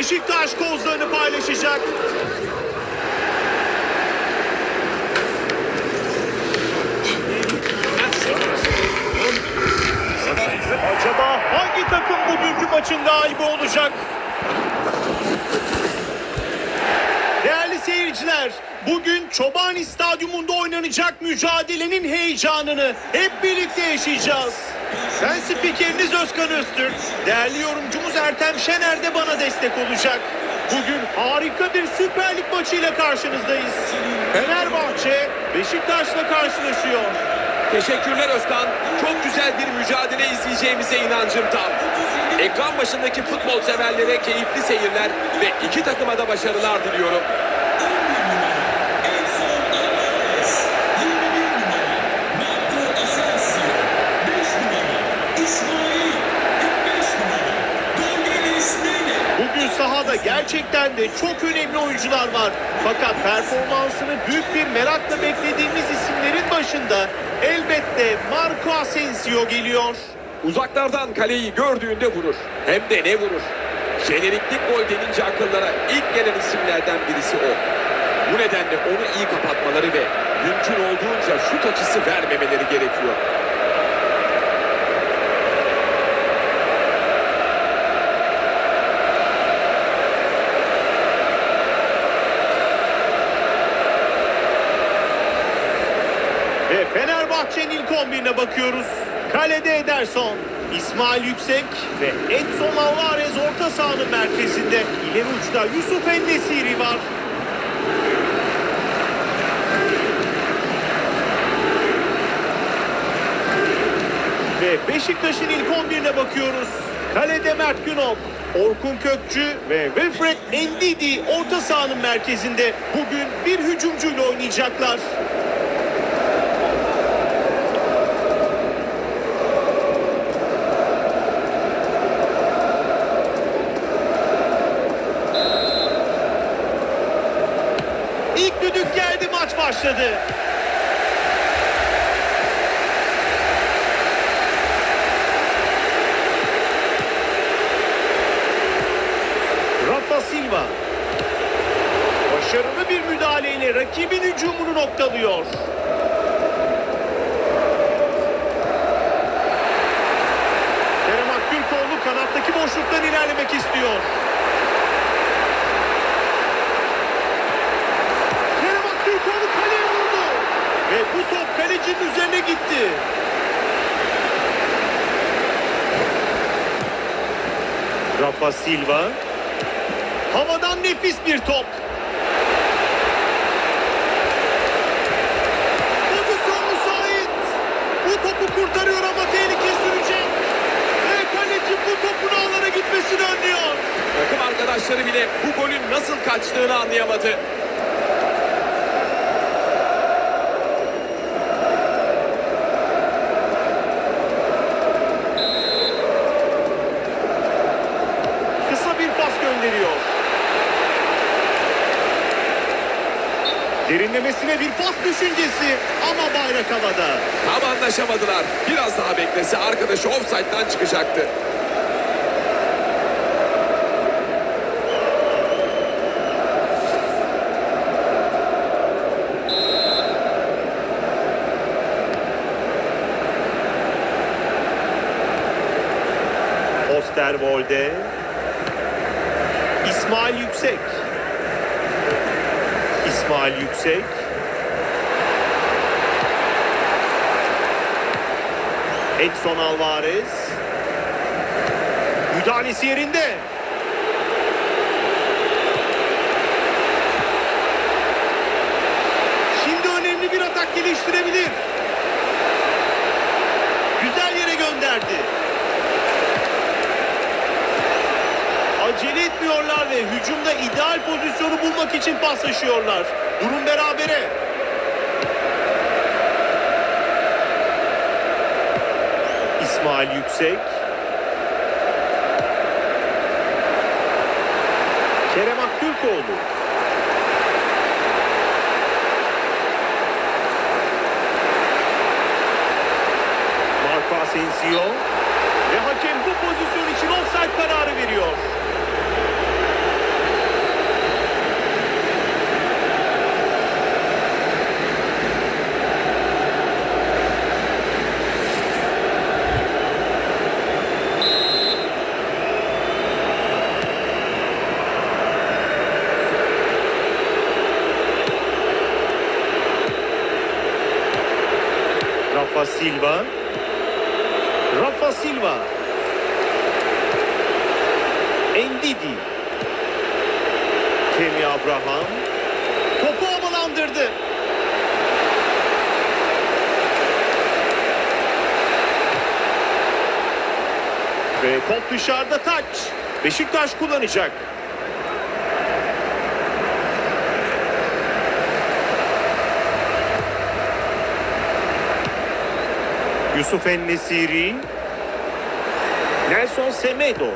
Beşiktaş kozlarını paylaşacak. Acaba hangi takım bugünkü maçın galibi olacak? Değerli seyirciler, bugün Çobani Stadyumunda oynanacak mücadelenin heyecanını hep birlikte yaşayacağız. Ben spikeriniz Özkan Öztürk. Değerli yorumcumuz Ertem Şener de bana destek olacak. Bugün harika bir Süper Lig maçıyla karşınızdayız. Fenerbahçe Beşiktaş'la karşılaşıyor. Teşekkürler Özkan. Çok güzel bir mücadele izleyeceğimize inancım tam. Ekran başındaki futbol severlere keyifli seyirler ve iki takıma da başarılar diliyorum. Sahada gerçekten de çok önemli oyuncular var. Fakat performansını büyük bir merakla beklediğimiz isimlerin başında elbette Marco Asensio geliyor. Uzaklardan kaleyi gördüğünde vurur. Hem de ne vurur. Jeneriklik gol denince akıllara ilk gelen isimlerden birisi o. Bu nedenle onu iyi kapatmaları ve mümkün olduğunca şut açısı vermemeleri gerekiyor. Ve Fenerbahçe'nin ilk 11'ine bakıyoruz. Kalede Ederson, İsmail Yüksek ve Edson Alvarez orta sahanın merkezinde. İleri uçta Yusuf Ennesiri var. Ve Beşiktaş'ın ilk 11'ine bakıyoruz. Kalede Mert Günok, Orkun Kökçü ve Wilfred Ndidi orta sahanın merkezinde. Bugün bir hücumcuyla oynayacaklar. İlk düdük geldi maç başladı. Rafa Silva. Başarılı bir müdahaleyle rakibin hücumunu noktalıyor. Kerem Aktürkoğlu kanattaki boşluktan ilerlemek istiyor. Kerem Aktürkoğlu kaleye vurdu. Ve bu top kalecinin üzerine gitti. Rafa Silva. Havadan nefis bir top. Pozisyon müsait. Bu topu kurtarıyor ama tehlike sürecek. Ve kaleci bu topun ağlara gitmesini önlüyor. Takım arkadaşları bile bu golün nasıl kaçtığını anlayamadı. Kısa bir pas gönderiyor. Derinlemesine bir pas düşüncesi ama bayrak havada. Tam anlaşamadılar. Biraz daha beklese arkadaşı offside'dan çıkacaktı. Osterwolde. İsmail Yüksek. İsmail Yüksek. Edson Alvarez. Müdahalesi yerinde. Şimdi önemli bir atak geliştirebilir. Güzel yere gönderdi. Ve hücumda ideal pozisyonu bulmak için paslaşıyorlar. Durum berabere. İsmail Yüksek. Kerem Aktürkoğlu. Marco Asensio. Ve hakem bu pozisyon için offside kararı veriyor. Rafa Silva. Rafa Silva. Endidi. Temi Abraham. Topu havalandırdı. Ve top dışarıda taç. Beşiktaş kullanacak. Yusuf Ennesiri. Nelson Semedo.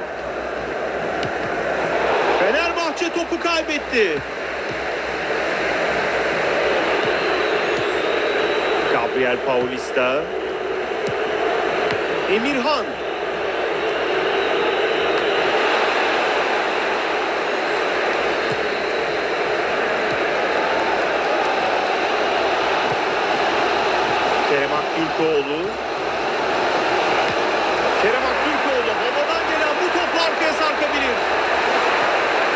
Fenerbahçe topu kaybetti. Gabriel Paulista. Emirhan. Kerem Aktürkoğlu. Kerem Aktürkoğlu havadan gelen bu topla arkaya sarkabilir.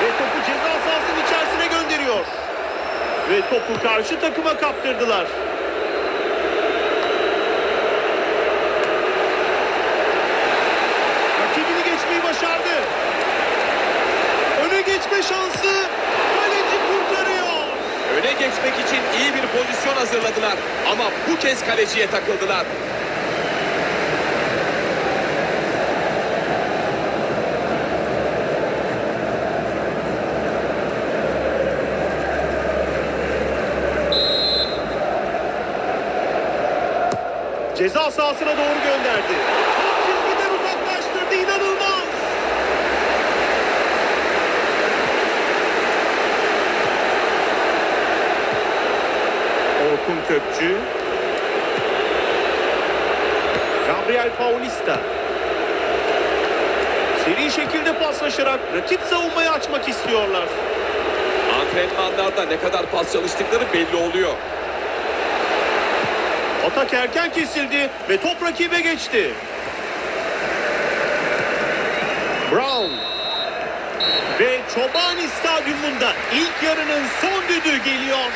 Ve topu ceza sahasının içerisine gönderiyor. Ve topu karşı takıma kaptırdılar. Rakibini geçmeyi başardı. Öne geçme şansı. Kaleci kurtarıyor. Öne geçmek için iyi bir pozisyon hazırladılar ama bu kez kaleciye takıldılar. Ceza sahasına doğru gönderdi. Top çizgiden uzaklaştırdı. İnanılmaz. Orkun Kökçü. Gabriel Paulista. Seri şekilde paslaşarak rakip savunmayı açmak istiyorlar. Antrenmanlarda ne kadar pas çalıştıkları belli oluyor. Atak erken kesildi ve top rakibe geçti. Brown. Ve Çobani Stadyumunda ilk yarının son düdüğü geliyor.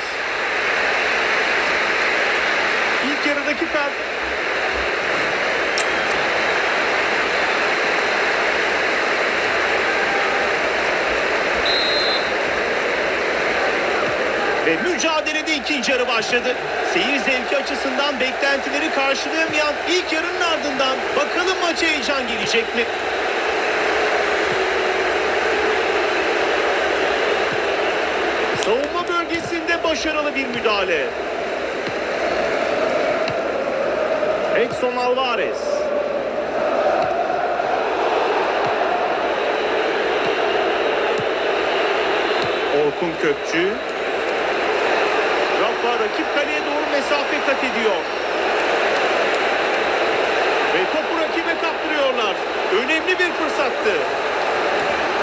İlk yarıdaki per... Ve mücadelede ikinci yarı başladı. Seyir zevki açısından beklentileri karşılayamayan ilk yarının ardından bakalım maça heyecan gelecek mi? Savunma bölgesinde başarılı bir müdahale. Edson Alvarez. Orkun Kökçü. Rakip kaleye doğru mesafe kat ediyor. Ve topu rakibe kaptırıyorlar. Önemli bir fırsattı.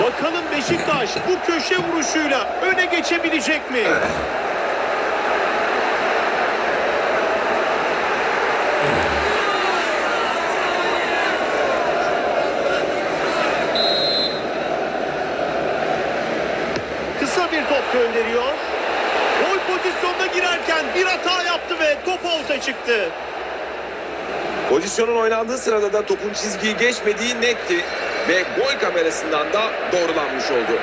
Bakalım Beşiktaş bu köşe vuruşuyla öne geçebilecek mi? Kısa bir top gönderiyor. Bir hata yaptı ve top out'a çıktı. Pozisyonun oynandığı sırada da topun çizgiyi geçmediği netti ve gol kamerasından da doğrulanmış oldu.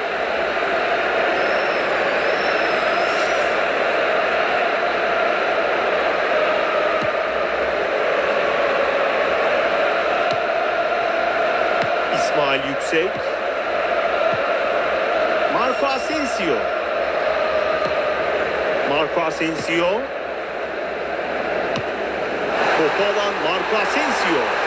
İsmail Yüksek. Marco Asensio. Asensio. Topu Marco Asensio.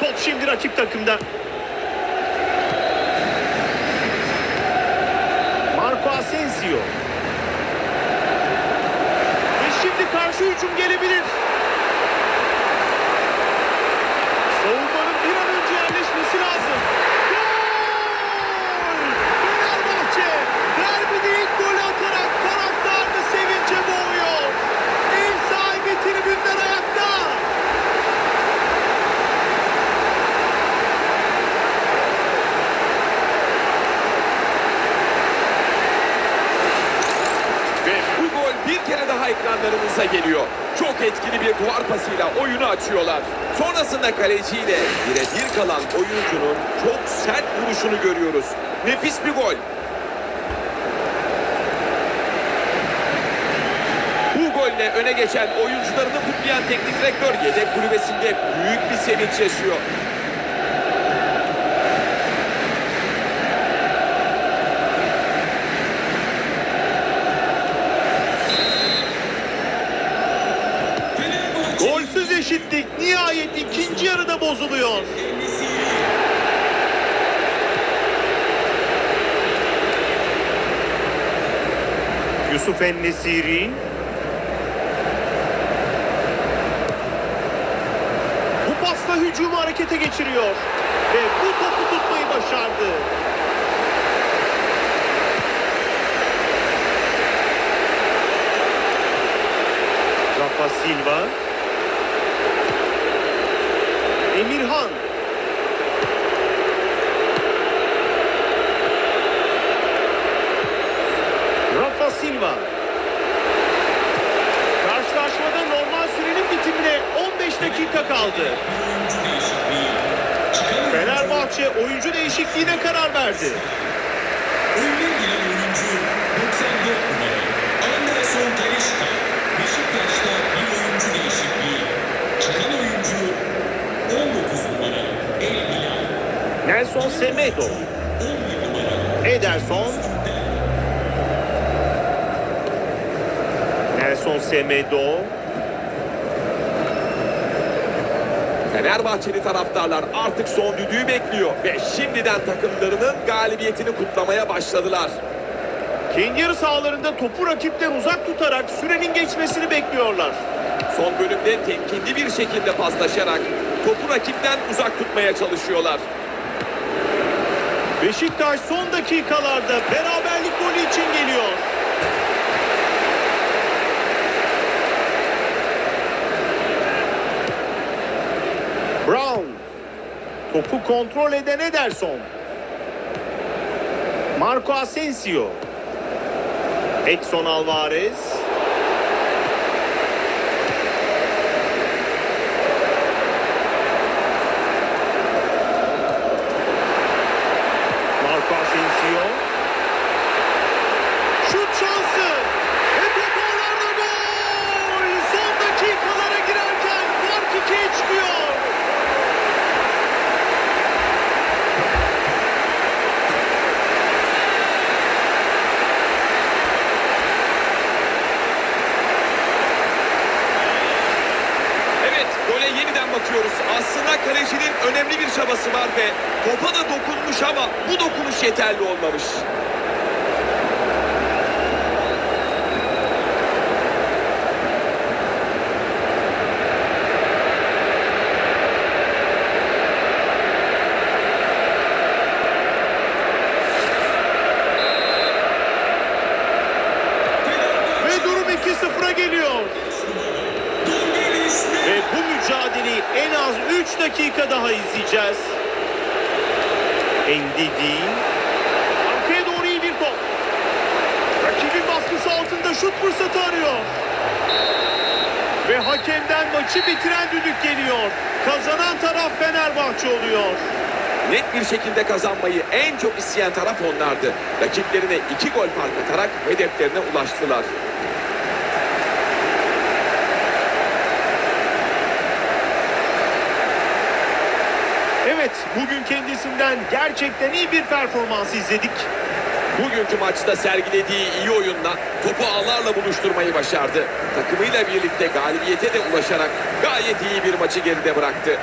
Top şimdi rakip takımda. Marco Asensio. Ve şimdi karşı hücum gelebilir. Savunmanın bir an önce yerleşmesi lazım. Gol! Fenerbahçe derbide ilk golü atarak taraftarını sevince boğuyor. Ev sahibi tribünler ayakta. Ve bu gol bir kere daha ekranlarımıza geliyor. Çok etkili bir duvar pasıyla oyunu açıyorlar. Sonrasında kaleciyle birebir kalan oyuncunun çok sert vuruşunu görüyoruz. Nefis bir gol. Bu golle öne geçen oyuncularını kutlayan teknik direktör yedek kulübesinde büyük bir sevinç yaşıyor. Eşitlik nihayet ikinci yarıda bozuluyor. Yusuf Ennesiri. Bu pasla hücumu harekete geçiriyor. Ve bu topu tutmayı başardı. Rafa Silva. Nelson Semedo. 11 numara Ederson. Nelson Semedo. Fenerbahçeli taraftarlar artık son düdüğü bekliyor ve şimdiden takımlarının galibiyetini kutlamaya başladılar. Kendi yarı sahalarında topu rakipten uzak tutarak sürenin geçmesini bekliyorlar. Son bölümde temkinli bir şekilde paslaşarak topu rakipten uzak tutmaya çalışıyorlar. Beşiktaş son dakikalarda beraberlik golü için geliyor. Brown. Topu kontrol eden Ederson. Marco Asensio. Edson Alvarez. Marco Asensio. Şut şansı. Ve top ağlarda gol. Son dakikalara girerken fark ikiye çıkıyor. Evet gole yeniden bakıyoruz. Aslında kalecinin önemli bir çabası var ve topa da dokunmuş ama bu dokunuş yeterli olmamış. Ve durum 2-0'a geliyor. Dongelis Ve bu mücadeleyi en az 3 dakika daha izleyeceğiz. Ndidi. Arkaya doğru iyi bir top. Rakibin baskısı altında şut fırsatı arıyor. Ve hakemden maçı bitiren düdük geliyor. Kazanan taraf Fenerbahçe oluyor. Net bir şekilde kazanmayı en çok isteyen taraf onlardı. Rakiplerine iki gol fark atarak hedeflerine ulaştılar. Bugün kendisinden gerçekten iyi bir performans izledik. Bugünkü maçta sergilediği iyi oyunla topu ağlarla buluşturmayı başardı. Takımıyla birlikte galibiyete de ulaşarak gayet iyi bir maçı geride bıraktı.